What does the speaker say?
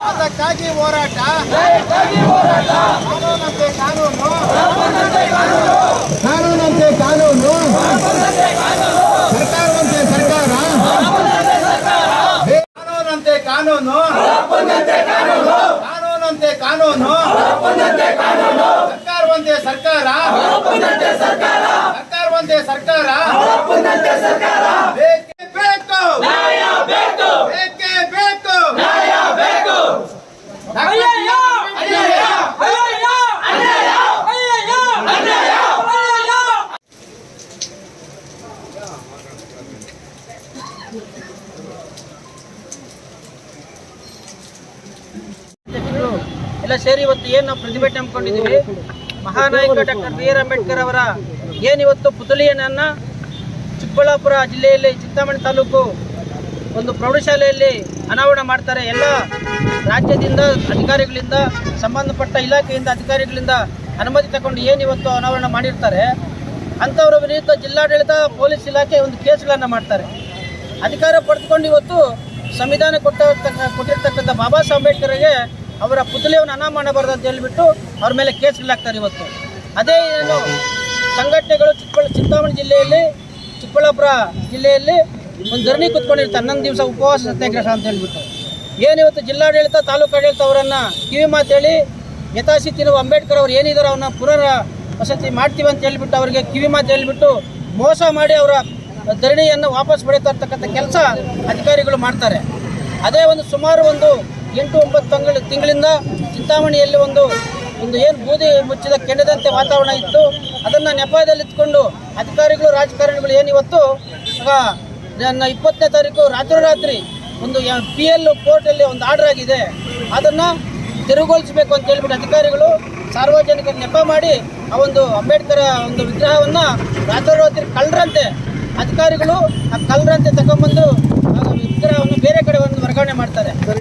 ಅದಕ್ಕಾಗಿ ಹೋರಾಟ. ಕಾನೂನಂತೆ ಕಾನೂನು. ಕಾನೂನಂತೆ ಕಾನೂನು. ಸರ್ಕಾರವಂತೆ ಸರ್ಕಾರ. ಕಾನೂನಂತೆ ಕಾನೂನು. ಕಾನೂನಂತೆ ಕಾನೂನು. ಸರ್ಕಾರವಂತೆ ಸರ್ಕಾರ. ಸರ್ಕಾರವಂತೆ ಸರ್ಕಾರ. ಎಲ್ಲ ಸೇರಿ ಇವತ್ತು ಏನು ನಾವು ಪ್ರತಿಭಟನೆ ಹಮ್ಮಿಕೊಂಡಿದ್ದೀವಿ? ಮಹಾನಾಯಕ ಡಾಕ್ಟರ್ ಬಿ ಆರ್ ಅಂಬೇಡ್ಕರ್ ಅವರ ಏನಿವತ್ತು ಪುತಳಿಯನ್ನ ಚಿಕ್ಕಬಳ್ಳಾಪುರ ಜಿಲ್ಲೆಯಲ್ಲಿ ಚಿಂತಾಮಣಿ ತಾಲೂಕು ಒಂದು ಪ್ರೌಢಶಾಲೆಯಲ್ಲಿ ಅನಾವರಣ ಮಾಡ್ತಾರೆ. ಎಲ್ಲ ರಾಜ್ಯದಿಂದ ಅಧಿಕಾರಿಗಳಿಂದ, ಸಂಬಂಧಪಟ್ಟ ಇಲಾಖೆಯಿಂದ ಅಧಿಕಾರಿಗಳಿಂದ ಅನುಮತಿ ತಗೊಂಡು ಏನಿವತ್ತು ಅನಾವರಣ ಮಾಡಿರ್ತಾರೆ. ಅಂಥವ್ರ ವಿರುದ್ಧ ಜಿಲ್ಲಾಡಳಿತ, ಪೊಲೀಸ್ ಇಲಾಖೆ ಒಂದು ಕೇಸ್ಗಳನ್ನು ಮಾಡ್ತಾರೆ. ಅಧಿಕಾರ ಪಡೆದುಕೊಂಡು ಇವತ್ತು ಸಂವಿಧಾನ ಕೊಟ್ಟ ಕೊಟ್ಟಿರ್ತಕ್ಕಂಥ ಬಾಬಾ ಸಾಹೇಬ್ ಅಂಬೇಡ್ಕರ್ಗೆ ಅವರ ಪುತಳಿಯನ್ನು ಅನಾ ಮಾಡಬಾರ್ದು ಅಂತ ಹೇಳಿಬಿಟ್ಟು ಅವ್ರ ಮೇಲೆ ಕೇಸ್ಗಳಾಗ್ತಾರೆ ಇವತ್ತು. ಅದೇ ಏನು ಸಂಘಟನೆಗಳು ಚಿಕ್ಕಬಳ್ಳ, ಚಿಂತಾಮಣಿ ಜಿಲ್ಲೆಯಲ್ಲಿ, ಚಿಕ್ಕಬಳ್ಳಾಪುರ ಜಿಲ್ಲೆಯಲ್ಲಿ ಒಂದು ಧರಣಿ ಕುತ್ಕೊಂಡಿರ್ತಾರೆ. ಹನ್ನೊಂದು ದಿವಸ ಉಪವಾಸ ಸತ್ಯಾಗ್ರಹ ಅಂತ ಹೇಳ್ಬಿಟ್ಟು. ಏನಿವತ್ತು ಜಿಲ್ಲಾಡಳಿತ, ತಾಲೂಕು ಆಡಳಿತ ಅವರನ್ನು ಕಿವಿ ಮಾತೇಳಿ ಯಥಾಸ್ಥಿತಿ ನಾವು ಅಂಬೇಡ್ಕರ್ ಅವ್ರು ಏನಿದಾರೋ ಅವನ್ನ ಪುನರ್ ವಸತಿ ಮಾಡ್ತೀವಿ ಅಂತ ಹೇಳ್ಬಿಟ್ಟು ಅವರಿಗೆ ಕಿವಿ ಮಾತು ಹೇಳ್ಬಿಟ್ಟು ಮೋಸ ಮಾಡಿ ಅವರ ಧರಣಿಯನ್ನು ವಾಪಸ್ ಪಡೆಯುತ್ತಾ ಇರ್ತಕ್ಕಂಥ ಕೆಲಸ ಅಧಿಕಾರಿಗಳು ಮಾಡ್ತಾರೆ. ಅದೇ ಒಂದು ಸುಮಾರು ಒಂದು ಎಂಟು ಒಂಬತ್ತು ತಿಂಗಳ ತಿಂಗಳಿಂದ ಚಿಂತಾಮಣಿಯಲ್ಲಿ ಒಂದು ಒಂದು ಏನು ಬೂದಿ ಮುಚ್ಚಿದ ಕೆಂಡದಂತೆ ವಾತಾವರಣ ಇತ್ತು. ಅದನ್ನು ನೆಪದಲ್ಲಿತ್ಕೊಂಡು ಅಧಿಕಾರಿಗಳು, ರಾಜಕಾರಣಿಗಳು ಏನಿವತ್ತು ಇವತ್ತು ನನ್ನ ಇಪ್ಪತ್ತನೇ ತಾರೀಕು ರಾತ್ರೋರಾತ್ರಿ ಒಂದು ಪಿ ಎಲ್ ಕೋರ್ಟಲ್ಲಿ ಒಂದು ಆರ್ಡರ್ ಆಗಿದೆ. ಅದನ್ನು ತೆರವುಗೊಳಿಸಬೇಕು ಅಂತ ಹೇಳಿಬಿಟ್ಟು ಅಧಿಕಾರಿಗಳು ಸಾರ್ವಜನಿಕರ ನೆಪ ಮಾಡಿ ಆ ಒಂದು ಅಂಬೇಡ್ಕರ್ ಒಂದು ವಿಗ್ರಹವನ್ನು ರಾತ್ರೋರಾತ್ರಿ ಕಳ್ಳರಂತೆ, ಅಧಿಕಾರಿಗಳು ಆ ಕಳ್ಳರಂತೆ ತಗೊಂಬಂದು ವಿಗ್ರಹವನ್ನು ಬೇರೆ ಕಡೆ ಒಂದು ವರ್ಗಾವಣೆ ಮಾಡ್ತಾರೆ.